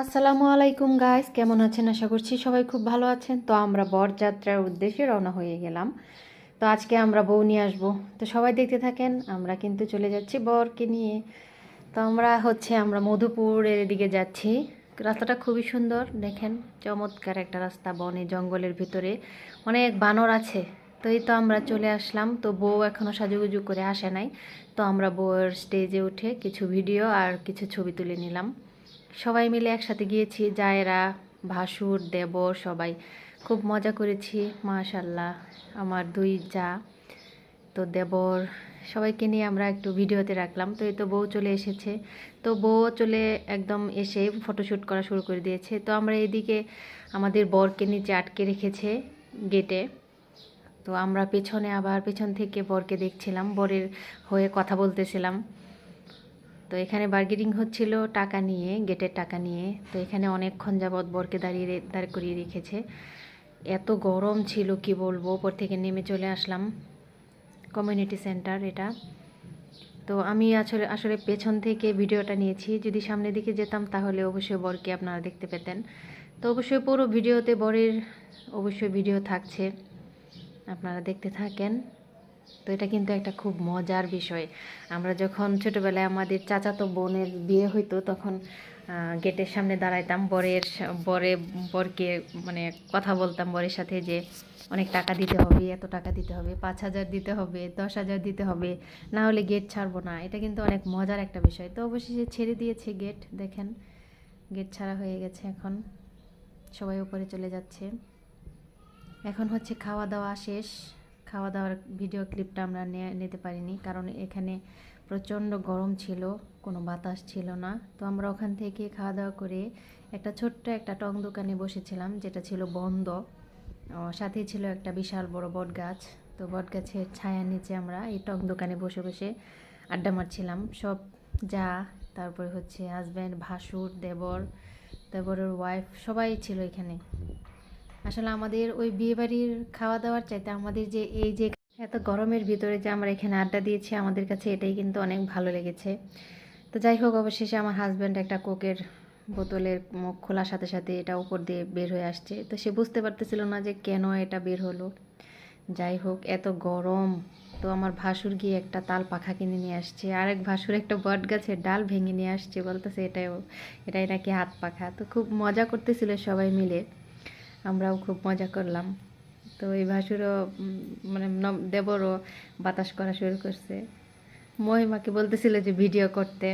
আসসালামু আলাইকুম গাইস কেমন আছেন? আশা করছি সবাই খুব ভালো আছেন। তো আমরা বরযাত্রার উদ্দেশ্যে রওনা হয়ে গেলাম। তো আজকে আমরা বউ নিয়ে আসব। তো সবাই দেখতে থাকেন, আমরা কিন্তু চলে যাচ্ছি বরকে নিয়ে। তো আমরা হচ্ছে, আমরা মধুপুরের দিকে যাচ্ছি। রাস্তাটা খুবই সুন্দর, দেখেন। চমৎকার একটা রাস্তা, বনে, জঙ্গলের ভিতরে। অনেক বানর আছে। তো এই তো আমরা চলে আসলাম। তো বউ এখনও সাজুগুজু করে আসে নাই। তো আমরা বউয়ের স্টেজে উঠে কিছু ভিডিও আর কিছু ছবি তুলে নিলাম। সবাই মিলে একসাথে গিয়েছি, জায়েরা, ভাসুর, দেবর, সবাই। খুব মজা করেছি মাশাল্লাহ আমার দুই যা। তো দেবর, সবাইকে নিয়ে আমরা একটু ভিডিওতে রাখলাম। তো এই তো বউ চলে এসেছে। তো বউ চলে একদম এসে ফটোশ্যুট করা শুরু করে দিয়েছে। তো আমরা এদিকে আমাদের বরকে নিচে আটকে রেখেছে গেটে তো আমরা পেছনে আবার পেছন থেকে বরকে দেখছিলাম। বরের হয়ে কথা বলতেছিলাম। তো এখানে বার্গেনিং হচ্ছিল টাকা নিয়ে গেটের টাকা নিয়ে। তো এখানে অনেকক্ষণ যাবৎ বরকে দাঁড়িয়ে দাঁড় করিয়ে রেখেছে। এত গরম ছিল, কি বলব? ওপর থেকে নেমে চলে আসলাম। কমিউনিটি সেন্টার এটা। তো আমি আসলে আসলে পেছন থেকে ভিডিওটা নিয়েছি। যদি সামনের দিকে যেতাম, তাহলে অবশ্যই বরকে আপনারা দেখতে পেতেন। তো অবশ্যই পুরো ভিডিওতে বরের অবশ্যই ভিডিও থাকছে। আপনারা দেখতে থাকেন। তো এটা কিন্তু একটা খুব মজার বিষয়। আমরা যখন ছোটোবেলায় আমাদের চাচাতো বোনের বিয়ে হইতো, তখন গেটের সামনে দাঁড়াইতাম, বরের বরে, বরকে মানে কথা বলতাম বরের সাথে যে, অনেক টাকা দিতে হবে, এত টাকা দিতে হবে, পাঁচ হাজার দিতে হবে, দশ হাজার দিতে হবে, না হলে গেট ছাড়বো না। এটা কিন্তু অনেক মজার একটা বিষয়। তো অবশেষে ছেড়ে দিয়েছে গেট, দেখেন। গেট ছাড়া হয়ে গেছে এখন। সবাই উপরে চলে যাচ্ছে। এখন হচ্ছে খাওয়া দাওয়া শেষ। খাওয়া দাওয়ার ভিডিও ক্লিপটা আমরা নিতে পারিনি। কারণ এখানে প্রচণ্ড গরম ছিল কোনো বাতাস ছিল না। তো আমরা ওখান থেকে খাওয়া দাওয়া করে একটা ছোট্ট একটা টং দোকানে বসেছিলাম যেটা ছিল বন্ধ। ও, সাথেই ছিল একটা বিশাল বড় বট গাছ তো বট গাছের ছায়ার নিচে আমরা এই টং দোকানে বসে বসে আড্ডা মারছিলাম। সব যা তারপরে হচ্ছে হাজব্যান্ড ভাসুর দেবর দেবরের ওয়াইফ সবাই ছিল এখানে। আসলে আমাদের ওই বিয়েবাড়ির খাওয়া দাওয়ার চাইতে আমাদের যে এই যে এত গরমের ভিতরে যে আমরা এখানে আড্ডা দিয়েছি, আমাদের কাছে এটাই কিন্তু অনেক ভালো লেগেছে। তো যাই হোক, অবশেষে আমার হাজব্যান্ড একটা কোকের বোতলের মুখ খোলার সাথে সাথে এটা উপর দিয়ে বের হয়ে আসছে। তো সে বুঝতে পারতেছিল না যে কেন এটা বের হলো। যাই হোক, এত গরম। তো আমার ভাসুর গিয়ে একটা তাল পাখা কিনে নিয়ে আসছে। আরেক ভাসুর একটা বট গাছের ডাল ভেঙে নিয়ে আসছে। বলতেছে এটাই এটাই নাকি হাত পাখা? তো খুব মজা করতেছিল সবাই মিলে। আমরাও খুব মজা করলাম। তো এই ভাসুরও মানে দেবরও বাতাস করা শুরু করছে। মহিমাকে বলতেছিল যে ভিডিও করতে।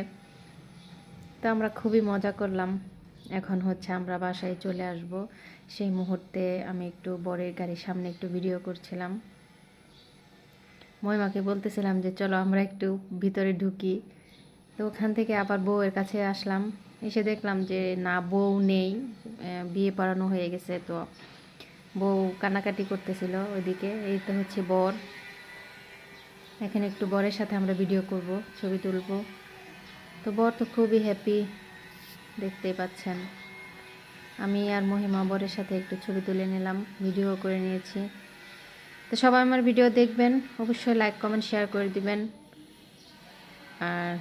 তো আমরা খুবই মজা করলাম। এখন হচ্ছে আমরা বাসায় চলে আসব। সেই মুহূর্তে আমি একটু বরের গাড়ির সামনে একটু ভিডিও করছিলাম। মহিমাকে বলতেছিলাম যে, চলো আমরা একটু ভিতরে ঢুকি। তো ওখান থেকে আবার বউয়ের কাছে আসলাম। এসে দেখলাম যে, না, বউ নেই। বিয়ে পড়ানো হয়ে গেছে তো। বউ কান্নাকাটি করতেছিল ওইদিকে। এই তো হচ্ছে বর। এখানে একটু বরের সাথে আমরা ভিডিও করব, ছবি তুলব। তো বর তো খুবই হ্যাপি দেখতেই পাচ্ছেন। আমি আর মহিমা বরের সাথে একটু ছবি তুলে নিলাম ভিডিও করে নিয়েছি। তো সবাই আমার ভিডিও দেখবেন। অবশ্যই লাইক কমেন্ট শেয়ার করে দিবেন। আর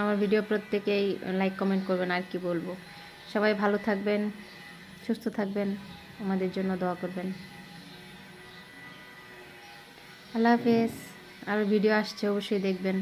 আমার ভিডিও প্রত্যেকেই লাইক কমেন্ট করবেন আর কি বলব। সবাই ভালো থাকবেন, সুস্থ থাকবেন, আমাদের জন্য দোয়া করবেন। আল্লাহ হাফেজ। আর ভিডিও আসছে, অবশ্যই দেখবেন।